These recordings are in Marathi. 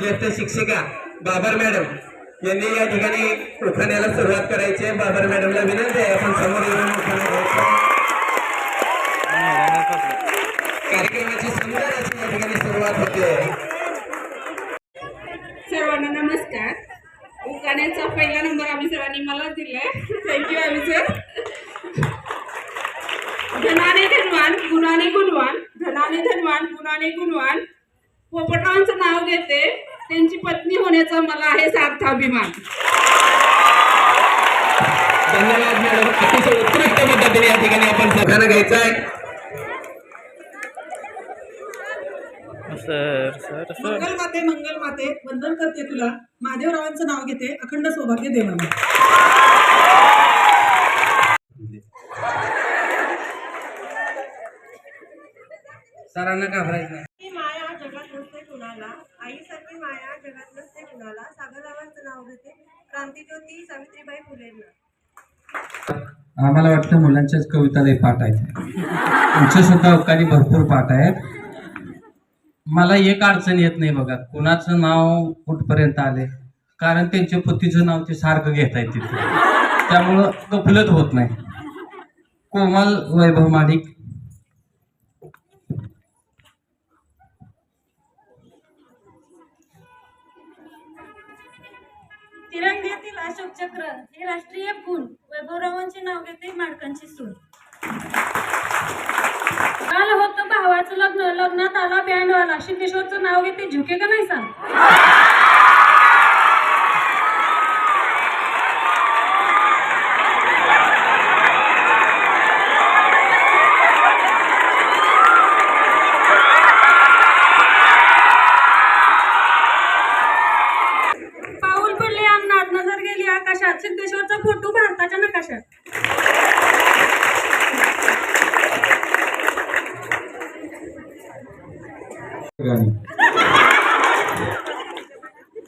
ज्येष्ठ शिक्षिका बाबर मॅडम यांनी या ठिकाणी उखाण्याला सुरुवात करायची आहे. बाबर मॅडमला विनंती आहे आपण समोर येऊन कार्यक्रमाची सुंदर अशी या ठिकाणी सुरुवात होते. सर्वांना नमस्कार. उखाण्याचा पहिला नंबर आम्ही सर्वांनी मला दिलाय. थँक्यू आम्ही सर धनाने धनवान गुणाने गुणवान धनाने धनवान गुणाने गुणवान. पोपटरावांचं नाव घेते. त्यांची पत्नी होण्याचा मला आहे सार्थ अभिमान. धन्यवाद मॅडम अतिशय उत्कृष्ट पद्धतीने या ठिकाणी आपण. उखाणा घ्यायचा आहे. Sir sir sir. मंगल माते मंगल माते. वंदन करते तुला. महादेवरावांचं नाव घेते अखंड सौभाग्य दे मला सरांना घाबरायचं नाही. क्रांतीज्योती सावित्रीबाई फुलेंना. आम्हाला वाटतं मुलांच्याच कवितालय पाठ आहेत. तुमच्या सुद्धा अवकाळी भरपूर पाठ आहेत. मला एक अडचण येत नाही बघा. कुणाचं नाव कुठपर्यंत आले कारण त्यांच्या पतीचं नाव ते सारखं घेत आहेत तिथे. त्यामुळं गफलत होत नाही. कोमल वैभव माडिक तिरंग्यातील अशोक चक्र हे राष्ट्रीय फूल वैभवरावांचे नाव घेते माडकांची सून. काल होतं भावाचं लग्न. लग्नात आला बँडवाला शिंदेश्वरचं नाव घेते झुके का नाही सांग?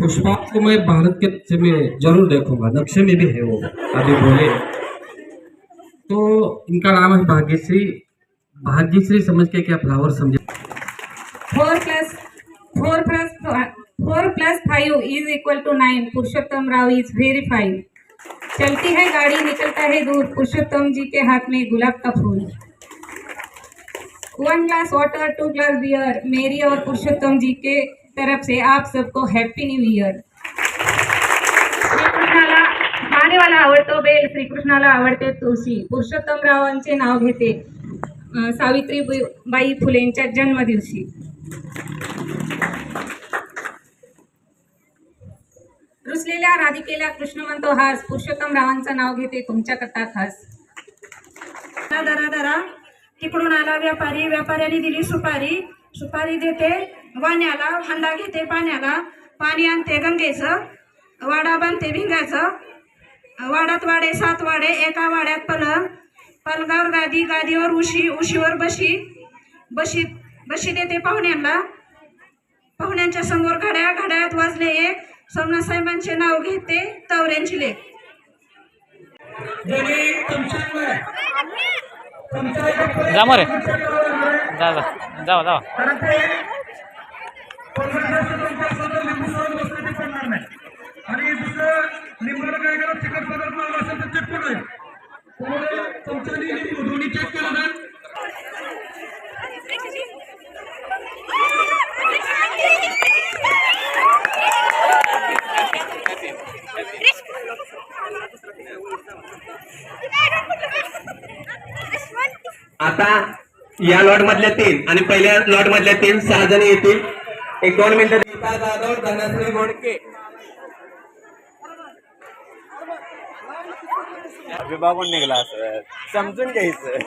पुष्पा को मैं भारत के में ज़रूर देखूँगा। नक्शे में भी है वो अभी बोले। तो इनका नाम है भाग्यश्री। भाग्यश्री समझ के क्या फ्लावर समझे? Four plus four plus four plus five is equal to nine Purushottam Rao is very fine चलती है गाड़ी, निकलता है दूर। पुरुषोत्तम जी के हाथ में गुलाब का फूल। One glass water two glass beer मेरी और पुरुषोत्तम जी के तरफ से आप सबको हैप्पी न्यू ईयर श्रीकृष्णाला मानेवाला आवडतो बेल श्रीकृष्णाला आवडते तुळशी। पुरुषोत्तम रावांचे नाव घेते सावित्रीबाई फुलेंच्या जन्मदिवशी। रुसलेल्या राधिकेला कृष्ण म्हणतो हास पुरुषोत्तम रावांचं नाव घेते तुमच्याकरता खास। दरा दरा तिकडून आला व्यापारी व्यापाऱ्याने दिली सुपारी. सुपारी देते वाण्याला हंडा घेते पाण्याला. पाणी आणते गंगेचं. वाडा बांधते भिंगाचं. वाडात वाडे सात वाडे एका वाड्यात पलंग. पलंगावर गादी गादीवर उशी उशीवर बशी. बशी बशी देते पाहुण्यांना. पाहुण्यांच्या समोर घड्या घड्यात वाजले एक. सोमनाथ साहेबांचे नाव घेते तवऱ्यांची लेख. जा मरे जा जा. जावा जावा. आणि दुसरं काय करा चिकट पदार्थ असेल तर दोन्ही चेक आता या लॉट मधल्या तीन आणि पहिल्या लॉट मधल्या तीन सहा जण येतील. एक दोन मिनिटं जाधव धनश्री गोडके. विभागून निघला असं समजून घ्यायचं.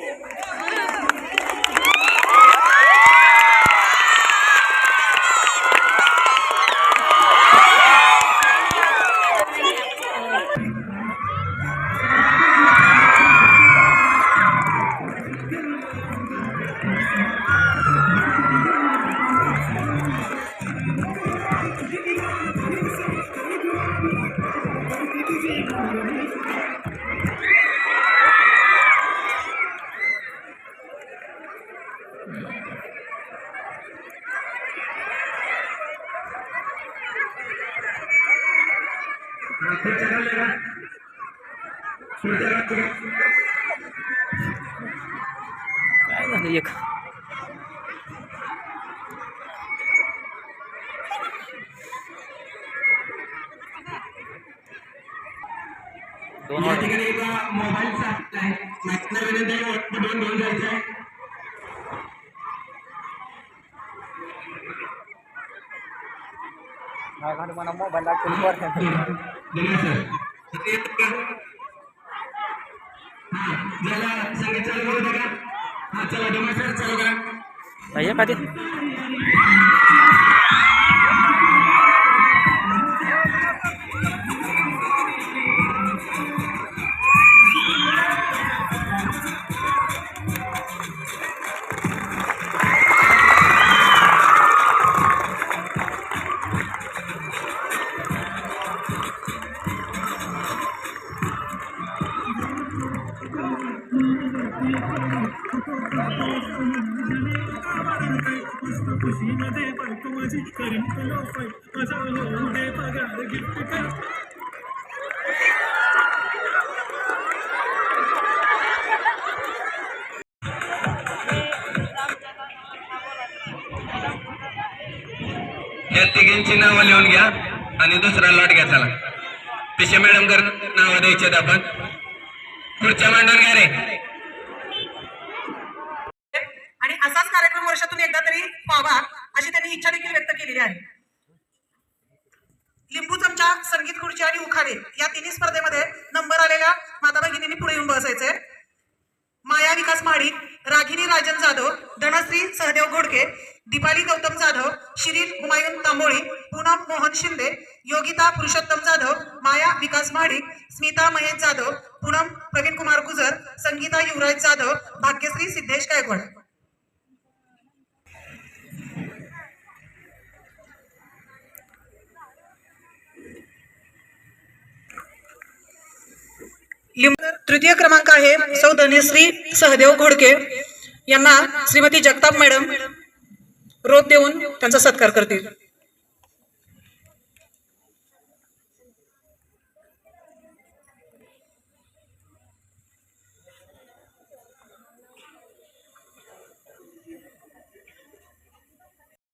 काय झालं एक दोन या ठिकाणी एका मोबाईलचा आहे मागच्या विनंती आहे, पटवून घेऊन जायचं आहे दिला सर हा ज्याला संगीत चालू करू का हा चला डिमांड सर चालू करा एक आधी या तिघींची नावं लिहून घ्या आणि दुसरा लॉट घ्या चला. पिशे मॅडम कर नावं द्यायचे आपण. पुढच्या मांडून घ्या रे. आणि असाच कार्यक्रम वर्षातून एकदा तरी व्हावा अशी त्यांनी इच्छा देखील व्यक्त केलेली आहे. लिंबू चमचा संगीत खुर्ची आणि उखारे या तिन्ही स्पर्धेमध्ये नंबर आलेल्या माता भगिनींनी पुढे येऊन बसायचे. माया विकास महाडिक रागिनी राजन जाधव धनश्री सहदेव घोडके दीपाली गौतम जाधव शिरीन हुमायून तांबोळी पूनम मोहन शिंदे योगिता पुरुषोत्तम जाधव माया विकास महाडिक स्मिता महेश जाधव पूनम प्रवीण कुमार गुजर संगीता युवराज जाधव भाग्यश्री सिद्धेश गायकवाड लिंब तृतीय क्रमांक आहे सौ धनेश्री सहदेव घोडके. यांना श्रीमती जगताप मॅडम रोप देऊन त्यांचा सत्कार करतील.